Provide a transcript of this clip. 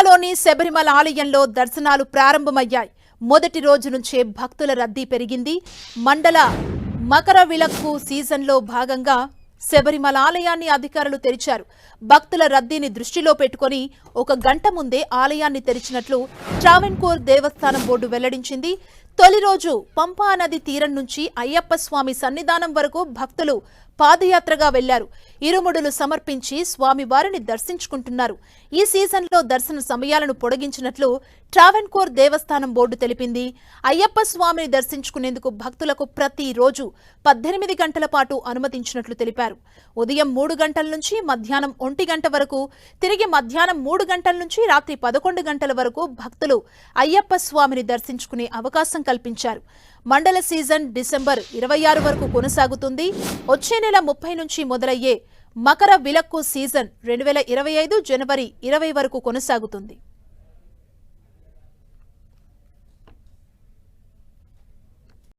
తిరుమలలోని శబరిమల ఆలయంలో దర్శనాలు ప్రారంభమయ్యాయి. మొదటి రోజు నుంచే భక్తుల రద్దీ పెరిగింది. మండల మకర విలక్కు సీజన్లో భాగంగా శబరిమల ఆలయాన్ని అధికారులు తెరిచారు. భక్తుల రద్దీని దృష్టిలో పెట్టుకొని ఒక గంట ముందే ఆలయాన్ని తెరిచినట్లు ట్రావెన్కోర్ దేవస్థానం బోర్డు వెల్లడించింది. తొలి రోజు పంపా నది తీరం నుంచి అయ్యప్ప స్వామి సన్నిధానం వరకు భక్తులు పాదయాత్రగా వెళ్ళారు. ఇరుముడులు సమర్పించి స్వామివారిని దర్శించుకుంటున్నారు. ఈ సీజన్లో దర్శన సమయాలను పొడిగించినట్లు ట్రావెన్కోర్ దేవస్థానం బోర్డు తెలిపింది. అయ్యప్ప స్వామిని దర్శించుకునేందుకు భక్తులకు ప్రతి రోజు పద్దెనిమిది గంటల పాటు అనుమతించినట్లు తెలిపారు. ఉదయం మూడు గంటల నుంచి మధ్యాహ్నం ఒంటి గంట వరకు తిరిగి మధ్యాహ్నం మూడు గంటల నుంచి రాత్రి పదకొండు గంటల వరకు భక్తులు అయ్యప్ప స్వామిని దర్శించుకునే అవకాశం కల్పించారు. మండల సీజన్ డిసెంబర్ ఇరవై ఆరు వరకు కొనసాగుతుంది. వచ్చే నెల ముప్పై నుంచి మొదలయ్యే మకర విలక్కు సీజన్ రెండు వేల ఇరవై ఐదు జనవరి ఇరవై వరకు కొనసాగుతుంది.